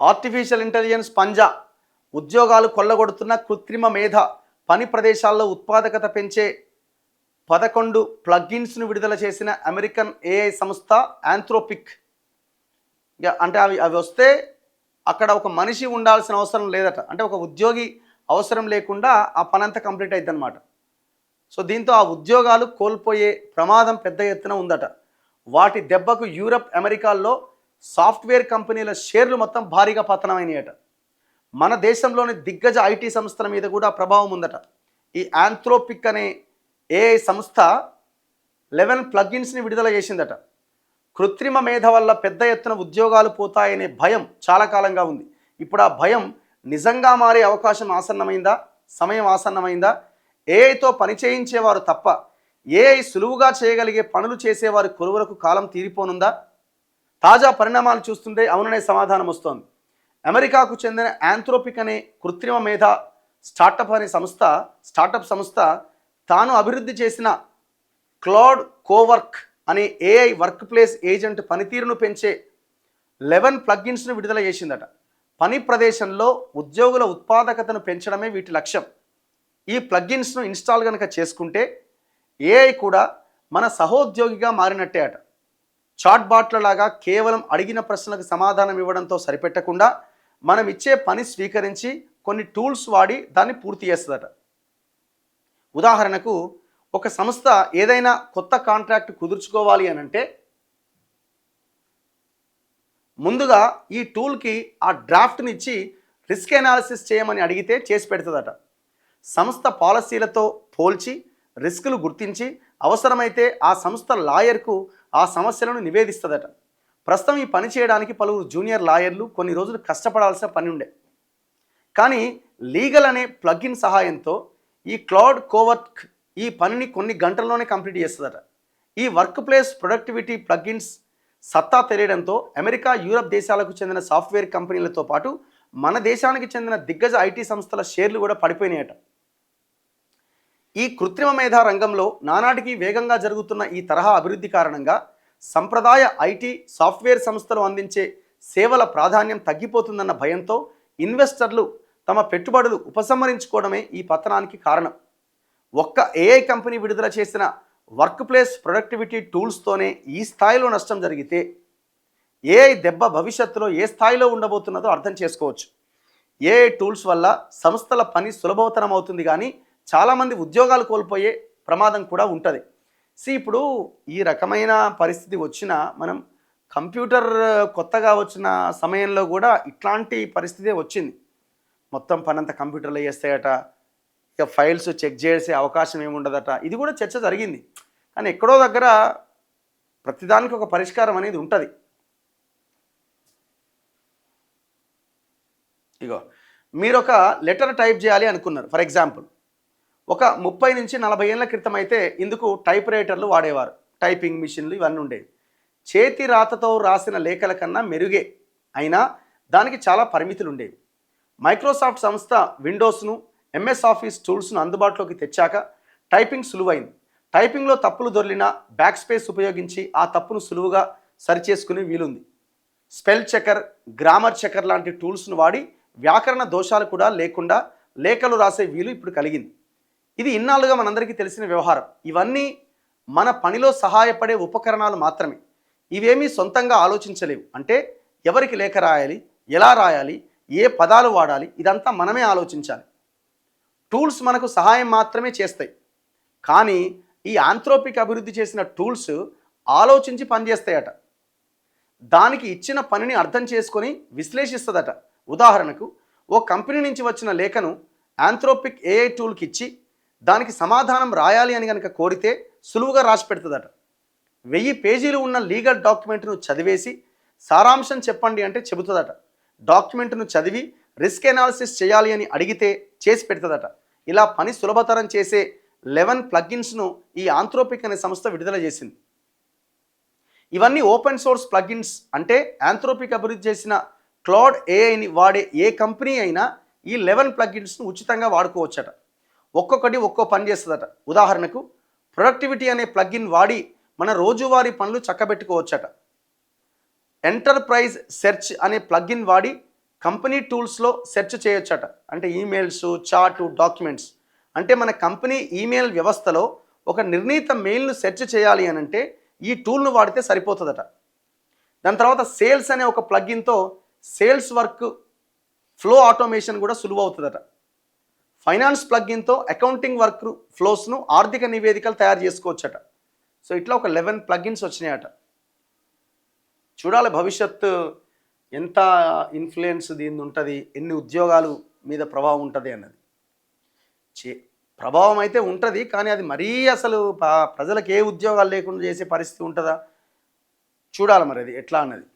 Artificial intelligence పంజా. ఉద్యోగాలు కొల్లగొడుతున్న కృత్రిమ మేధ పని ప్రదేశాల్లో ఉత్పాదకత పెంచే పదకొండు ప్లగ్గిన్స్ను విడుదల చేసిన అమెరికన్ ఏఐ సంస్థ ఆంథ్రోపిక్. అంటే అవి అవి వస్తే అక్కడ ఒక మనిషి ఉండాల్సిన అవసరం లేదట. అంటే ఒక ఉద్యోగి అవసరం లేకుండా ఆ పని అంతా కంప్లీట్ అవుతుంది సో దీంతో ఆ ఉద్యోగాలు కోల్పోయే ప్రమాదం పెద్ద ఎత్తున ఉందట. వాటి దెబ్బకు యూరప్ అమెరికాల్లో సాఫ్ట్వేర్ కంపెనీల షేర్లు మొత్తం భారీగా పతనమైనాయట. మన దేశంలోని దిగ్గజ ఐటీ సంస్థల మీద కూడా ప్రభావం ఉందట. ఈ ఆంథ్రోపిక్ అనే ఏఐ సంస్థ లెవెన్ ప్లగ్గిన్స్ని విడుదల చేసిందట. కృత్రిమ మేధ వల్ల పెద్ద ఎత్తున ఉద్యోగాలు పోతాయనే భయం చాలా కాలంగా ఉంది. ఇప్పుడు ఆ భయం నిజంగా మారే అవకాశం ఆసన్నమైందా? సమయం ఆసన్నమైందా? ఏఐతో పని చేయించేవారు తప్ప ఏఐ సులువుగా చేయగలిగే పనులు చేసేవారి కొలువులకు కాలం తీరిపోనుందా? తాజా పరిణామాలు చూస్తుంటే అవుననే సమాధానం వస్తోంది. అమెరికాకు చెందిన యాంథ్రోపిక్ అనే కృత్రిమ మేధ స్టార్టప్ అనే సంస్థ స్టార్టప్ సంస్థ తాను అభివృద్ధి చేసిన క్లౌడ్ కోవర్క్ అనే ఏఐ వర్క్ ప్లేస్ ఏజెంట్ పనితీరును పెంచే లెవెన్ ప్లగ్గిన్స్ను విడుదల చేసిందట. పని ప్రదేశంలో ఉద్యోగుల ఉత్పాదకతను పెంచడమే వీటి లక్ష్యం. ఈ ప్లగ్గిన్స్ను ఇన్స్టాల్ కనుక చేసుకుంటే ఏఐ కూడా మన సహోద్యోగిగా మారినట్టే అట చాట్ బాట్లలాగా కేవలం అడిగిన ప్రశ్నలకు సమాధానం ఇవ్వడంతో సరిపెట్టకుండా మనం ఇచ్చే పని స్వీకరించి కొన్ని టూల్స్ వాడి దాన్ని పూర్తి చేస్తుందట. ఉదాహరణకు ఒక సంస్థ ఏదైనా కొత్త కాంట్రాక్ట్ కుదుర్చుకోవాలి అని అంటే ముందుగా ఈ టూల్కి ఆ డ్రాఫ్ట్ని ఇచ్చి రిస్క్ ఎనాలిసిస్ చేయమని అడిగితే చేసి పెడుతుందట. సంస్థ పాలసీలతో పోల్చి రిస్కులు గుర్తించి అవసరమైతే ఆ సంస్థ లాయర్కు ఆ సమస్యలను నివేదిస్తుందట. ప్రస్తుతం ఈ పని చేయడానికి పలువురు జూనియర్ లాయర్లు కొన్ని రోజులు కష్టపడాల్సిన పని ఉండే. కానీ లీగల్ అనే ప్లగ్ఇన్ సహాయంతో ఈ క్లౌడ్ కోవర్క్ ఈ పనిని కొన్ని గంటల్లోనే కంప్లీట్ చేస్తుందట. ఈ వర్క్ ప్లేస్ ప్రొడక్టివిటీ ప్లగ్ఇన్స్ సత్తా తెలియడంతో అమెరికా యూరప్ దేశాలకు చెందిన సాఫ్ట్వేర్ కంపెనీలతో పాటు మన దేశానికి చెందిన దిగ్గజ ఐటీ సంస్థల షేర్లు కూడా పడిపోయినాయట. ఈ కృత్రిమ మేధా రంగంలో నానాటికి వేగంగా జరుగుతున్న ఈ తరహా అభివృద్ధి కారణంగా సంప్రదాయ ఐటీ సాఫ్ట్వేర్ సంస్థలు అందించే సేవల ప్రాధాన్యం తగ్గిపోతుందన్న భయంతో ఇన్వెస్టర్లు తమ పెట్టుబడులు ఉపసంహరించుకోవడమే ఈ పతనానికి కారణం. ఒక్క ఏఐ కంపెనీ విడుదల చేసిన వర్క్ ప్లేస్ ప్రొడక్టివిటీ టూల్స్తోనే ఈ స్థాయిలో నష్టం జరిగితే ఏఐ దెబ్బ భవిష్యత్తులో ఏ స్థాయిలో ఉండబోతున్నదో అర్థం చేసుకోవచ్చు. ఏఐ టూల్స్ వల్ల సంస్థల పని సులభతరం అవుతుంది కానీ చాలామంది ఉద్యోగాలు కోల్పోయే ప్రమాదం కూడా ఉంటుంది. సి ఇప్పుడు ఈ రకమైన పరిస్థితి వచ్చినా మనం కంప్యూటర్ కొత్తగా వచ్చిన సమయంలో కూడా ఇట్లాంటి పరిస్థితే వచ్చింది. మొత్తం పనంతా కంప్యూటర్లో చేస్తాయట. ఇక ఫైల్స్ చెక్ చేసే అవకాశం ఏముండదట. ఇది కూడా చర్చ జరిగింది. కానీ ఎక్కడో దగ్గర ప్రతిదానికి ఒక పరిష్కారం అనేది ఉంటుంది. ఇగో మీరు ఒక లెటర్ టైప్ చేయాలి అనుకున్నారు. ఫర్ ఎగ్జాంపుల్ ఒక ముప్పై నుంచి నలభై ఏళ్ళ క్రితం అయితే ఇందుకు టైప్ రైటర్లు వాడేవారు. టైపింగ్ మిషన్లు ఇవన్నీ ఉండేవి. చేతి రాతతో రాసిన లేఖల కన్నా మెరుగే. అయినా దానికి చాలా పరిమితులు ఉండేవి. మైక్రోసాఫ్ట్ సంస్థ విండోస్ను ఎంఎస్ ఆఫీస్ టూల్స్ను అందుబాటులోకి తెచ్చాక టైపింగ్ సులువైంది. టైపింగ్లో తప్పులు దొరిలిన బ్యాక్ స్పేస్ ఉపయోగించి ఆ తప్పును సులువుగా సరిచేసుకునే వీలుంది. స్పెల్ చెకర్ గ్రామర్ చెకర్ లాంటి టూల్స్ను వాడి వ్యాకరణ దోషాలు కూడా లేకుండా లేఖలు రాసే వీలు ఇప్పుడు కలిగింది. ఇది ఇన్నాళ్ళుగా మనందరికీ తెలిసిన వ్యవహారం. ఇవన్నీ మన పనిలో సహాయపడే ఉపకరణాలు మాత్రమే. ఇవేమీ సొంతంగా ఆలోచించలేవు. అంటే ఎవరికి లేఖ రాయాలి ఎలా రాయాలి ఏ పదాలు వాడాలి ఇదంతా మనమే ఆలోచించాలి. టూల్స్ మనకు సహాయం మాత్రమే చేస్తాయి. కానీ ఈ ఆంథ్రోపిక్ అభివృద్ధి చేసిన టూల్స్ ఆలోచించి పనిచేస్తాయట. దానికి ఇచ్చిన పనిని అర్థం చేసుకొని విశ్లేషిస్తుందట. ఉదాహరణకు ఓ కంపెనీ నుంచి వచ్చిన లేఖను ఆంథ్రోపిక్ ఏఐ టూల్కి ఇచ్చి దానికి సమాధానం రాయాలి అని కనుక కోరితే సులువుగా రాసి పెడుతుందట. వెయ్యి పేజీలు ఉన్న లీగల్ డాక్యుమెంట్ను చదివేసి సారాంశం చెప్పండి అంటే చెబుతుందట. డాక్యుమెంట్ను చదివి రిస్క్ ఎనాలిసిస్ చేయాలి అని అడిగితే చేసి పెడుతుందట. ఇలా పని సులభతరం చేసే లెవెన్ ప్లగ్గిన్స్ను ఈ ఆంథ్రోపిక్ అనే సంస్థ విడుదల చేసింది. ఇవన్నీ ఓపెన్ సోర్స్ ప్లగ్గిన్స్ అంటే ఆంథ్రోపిక్ అభివృద్ధి చేసిన క్లాడ్ ఏఐని వాడే ఏ కంపెనీ అయినా ఈ లెవెన్ ప్లగ్గిన్స్ను ఉచితంగా వాడుకోవచ్చట. ఒక్కొక్కటి ఒక్కో పని చేస్తుందట. ఉదాహరణకు ప్రొడక్టివిటీ అనే ప్లగ్ఇన్ వాడి మన రోజువారీ పనులు చక్కబెట్టుకోవచ్చట. ఎంటర్ప్రైజ్ సెర్చ్ అనే ప్లగ్ఇన్ వాడి కంపెనీ టూల్స్లో సెర్చ్ చేయొచ్చట. అంటే ఈమెయిల్స్ చాటు డాక్యుమెంట్స్. అంటే మన కంపెనీ ఈమెయిల్ వ్యవస్థలో ఒక నిర్ణీత మెయిల్ను సెర్చ్ చేయాలి అని అంటే ఈ టూల్ను వాడితే సరిపోతుందట. దాని తర్వాత సేల్స్ అనే ఒక ప్లగ్ఇన్తో సేల్స్ వర్క్ ఫ్లో ఆటోమేషన్ కూడా సులువు అవుతుందట ఫైనాన్స్ ప్లగ్ఇన్తో అకౌంటింగ్ వర్క్ ఫ్లోస్ను ఆర్థిక నివేదికలు తయారు చేసుకోవచ్చట. సో ఇట్లా ఒక లెవెన్ ప్లగ్ఇన్స్ వచ్చినాయట. చూడాలి భవిష్యత్తు ఎంత ఇన్ఫ్లుయెన్స్ దీని ఉంటుంది ఎన్ని ఉద్యోగాలు మీద ప్రభావం ఉంటుంది అన్నది. చే ప్రభావం అయితే ఉంటుంది కానీ అది మరీ అసలు ప్రజలకు ఏ ఉద్యోగాలు లేకుండా చేసే పరిస్థితి ఉంటుందా? చూడాలి మరి అది ఎట్లా అన్నది.